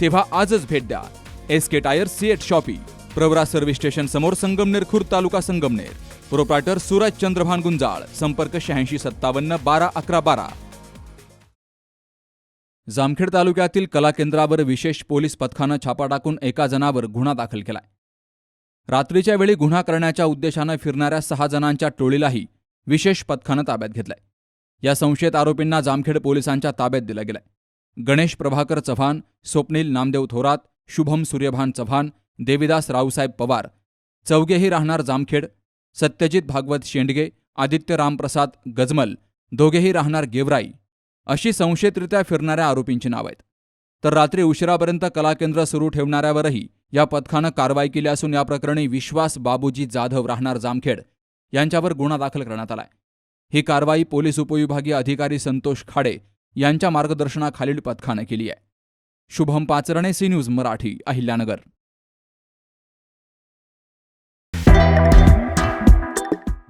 तेव्हा आजच भेट द्या. S K tyre CEAT shoppe Pravara service station समोर संगमनेर खुर्द तालुका संगमनेर. प्रोप्रायटर सूरज चंद्रभान गुंजाळ संपर्क शहाऐंशी सत्तावन्न बारा अकरा बारा. जामखेड तालुक्यातील कला केंद्रावर विशेष पोलीस पथकानं छापा टाकून एका जणावर गुन्हा दाखल केलाय. रात्रीच्या वेळी गुन्हा करण्याच्या उद्देशानं फिरणाऱ्या सहा जणांच्या टोळीलाही विशेष पथकानं ताब्यात घेतलंय. या संशयित आरोपींना जामखेड पोलिसांच्या ताब्यात दिलं गेलंय. गणेश प्रभाकर चव्हाण स्वप्नील नामदेव थोरात शुभम सूर्यभान चव्हाण देविदास रावसाहेब पवार. चौघेही राहणार जामखेड सत्यजित भागवत शेंडगे आदित्य रामप्रसाद गजमल दोघेही राहणार गेवराई. अशी संशयितरित्या फिरणाऱ्या आरोपींची नावं आहेत. तर रात्री उशिरापर्यंत कलाकेंद्र सुरू ठेवणाऱ्यावरही या पथकानं कारवाई केली असून या प्रकरणी विश्वास बाबूजी जाधव राहणार जामखेड यांच्यावर गुन्हा दाखल करण्यात आलाय. ही कारवाई पोलीस उपविभागीय अधिकारी संतोष खाडे यांच्या मार्गदर्शनाखालील पथकानं केली आहे. Shubham Pacharne C news Marathi Ahilyanagar.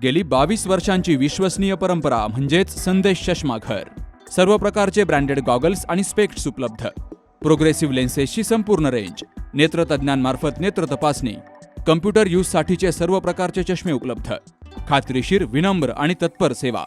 गेली बावीस वर्षांची विश्वसनीय परंपरा म्हणजेच संदेश चष्मा घर. सर्व प्रकारचे ब्रँडेड गॉगल्स आणि स्पेक्ट्स उपलब्ध. प्रोग्रेसिव्ह लेन्सेसची संपूर्ण रेंज नेत्रतज्ञांमार्फत नेत्र तपासणी कम्प्युटर यूजसाठीचे सर्व प्रकारचे चष्मे उपलब्ध. खात्रीशीर विनम्र आणि तत्पर सेवा.